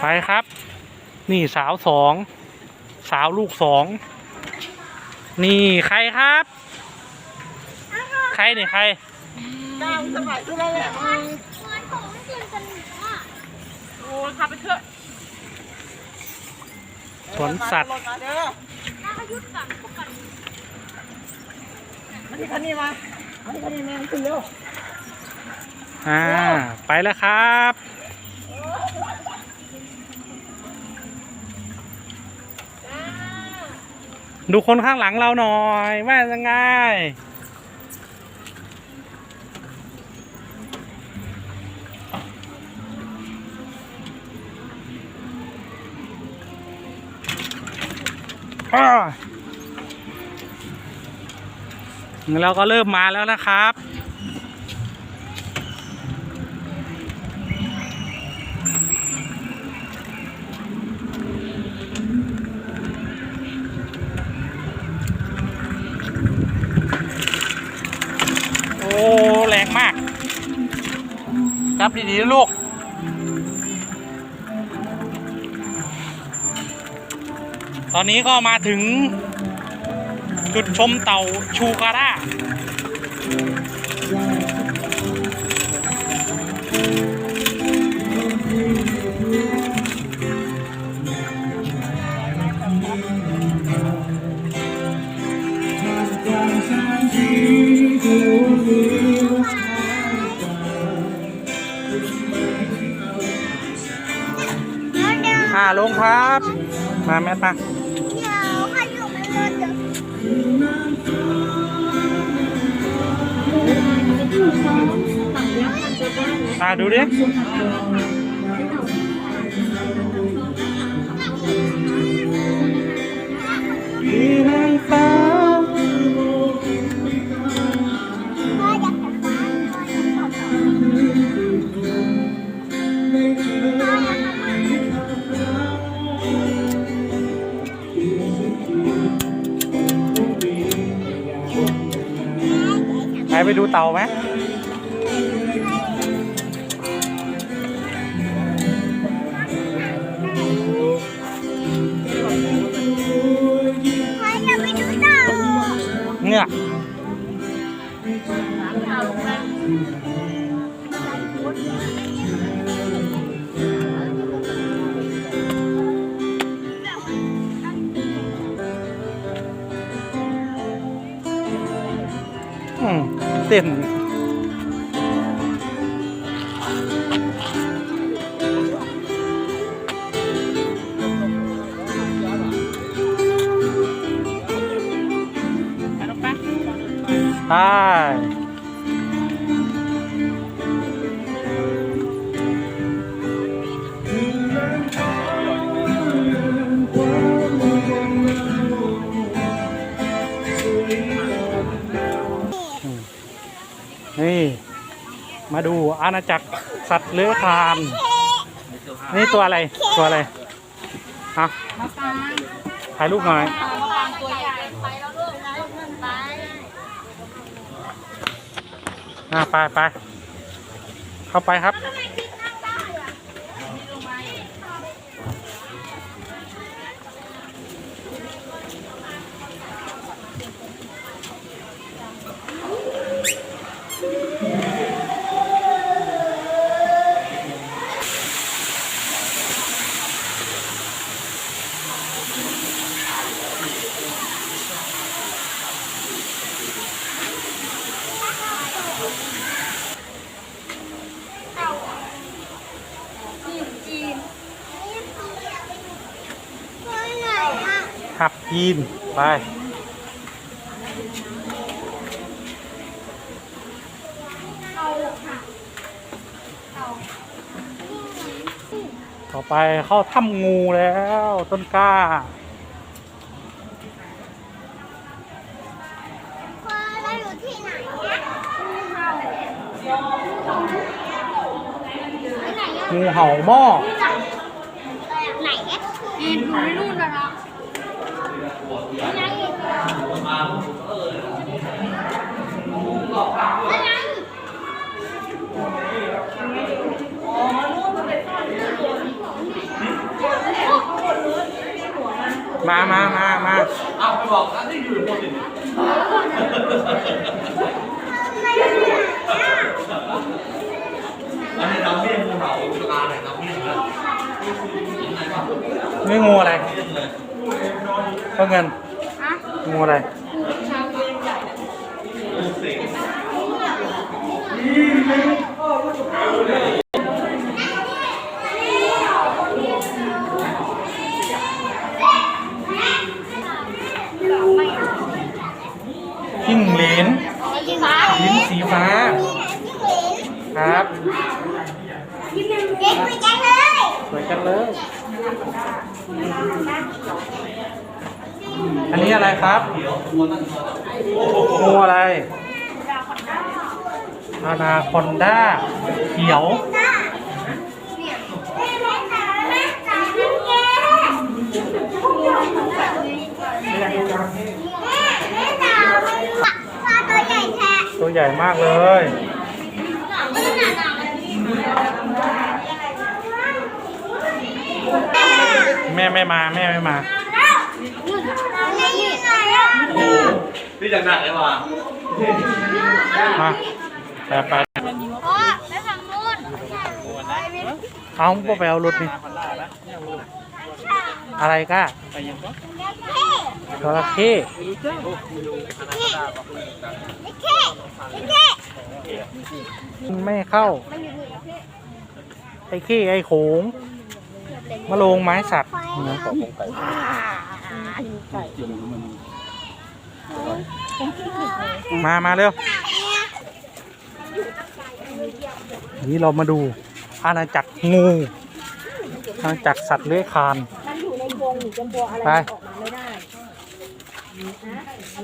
ไปครับ นี่สาวสองสาวลูกสองนี่ใครครับ ใครเนี่ยใครก้าวสมัยขึ้นแล้วแหละโอ้ยขับไปเถอะสวนสัตว์รถมาเด้อมาที่คันนี้มามาที่คันนี้แม่งขึ้นเร็วอ่าไปแล้วครับ ดูคนข้างหลังเราหน่อยว่ายังไงอ้าวเราก็เริ่มมาแล้วนะครับ จับดีๆนะลูก ตอนนี้ก็มาถึงจุดชมเต่าชูการ่าาลงครับ มาแม่ปะตาดูดิ ไปดูเต่าไหม เต้นไป มาดูอาณาจักรสัตว์เลื้อยคลาน นี่ตัวอะไรตัวอะไรฮะถ่ายรูปหน่อยปล้วลูกนะไปอ่าไปไปเข้าไปครับ ขับยีนไป ต่อไปเข้าถ้ำงูแล้วต้นกล้า งูเห่าหม้อกินดูไม่นู่นนะเนาะเมามามามาเอาไปบอกนะที่อยู่หมดเลยอันนี้เราเมี่ยงเราปลาเนี่ยเราเมี่ยงเลยนี่งูอะไรก็เงินอะงูอะไร จิ้งเหลนลิ้นสีฟ้า ครับเด็กคุยกันเลยสวยจังเลย อันนี้อะไรครับงูอะไร อานาคอนด้าเขียวปลาตัวใหญ่แท้ตัวใหญ่มากเลยแม่ไม่มาแม่ไม่มานี่ไงอะพี่จังหนักเลยว่ะมา ไปไปพ่อไปฝั่งนู้นเอาพวกไปเอารถนี่อะไรก้าจระเข้เค้เค้ไม่เข้า ไอ้ขี้ไอ้โขงมะโรงไม้สักนะมา มาเร็ว นี่เรามาดูอาณาจักรงูอาณาจักรสัตว์เลื้อยคลานมันอยู่ในวงหรือจำพวงอะไรไปออกมาไม่ได้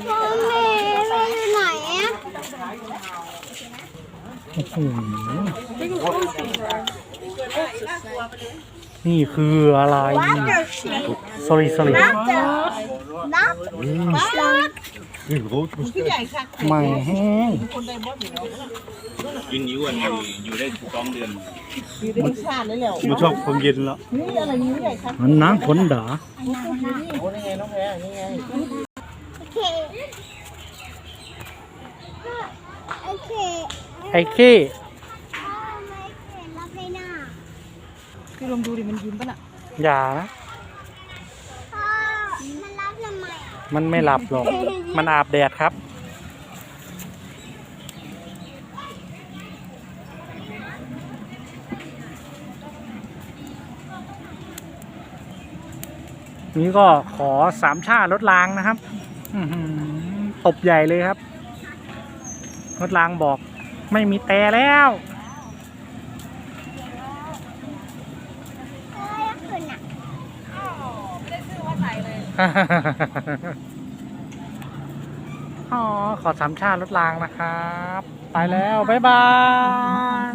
พ่อแม่ไปไหนอะอื้อหือนี่คืออะไร sorry sorry นับ ไม่แห้งยิงนิ้วอันนี้อยู่ได้สองเดือนมาชอบความเย็นแล้วนี่อะไรนิ้วใหญ่ครับมันน้ำฝนด่าโอ้นี่ไงน้องแพรนี่ไง โอเคโอเคไอ้ขี้พ่อไม่เห็นรับเลยนะพี่ลองดูดิมันยิ้มปะน่ะอย่านะ พ่อมันรับทำไมอะมันไม่หลับหรอก มันอาบแดดครับนี่ก็ขอสามชาติรถรางนะครับอื้อหือตบใหญ่เลยครับ รถรางบอกไม่มีแต่แล้ว เอ้ยคุณอะ อ๋อ ขอสามชาติรถรางนะครับ ไปแล้ว บ๊ายบาย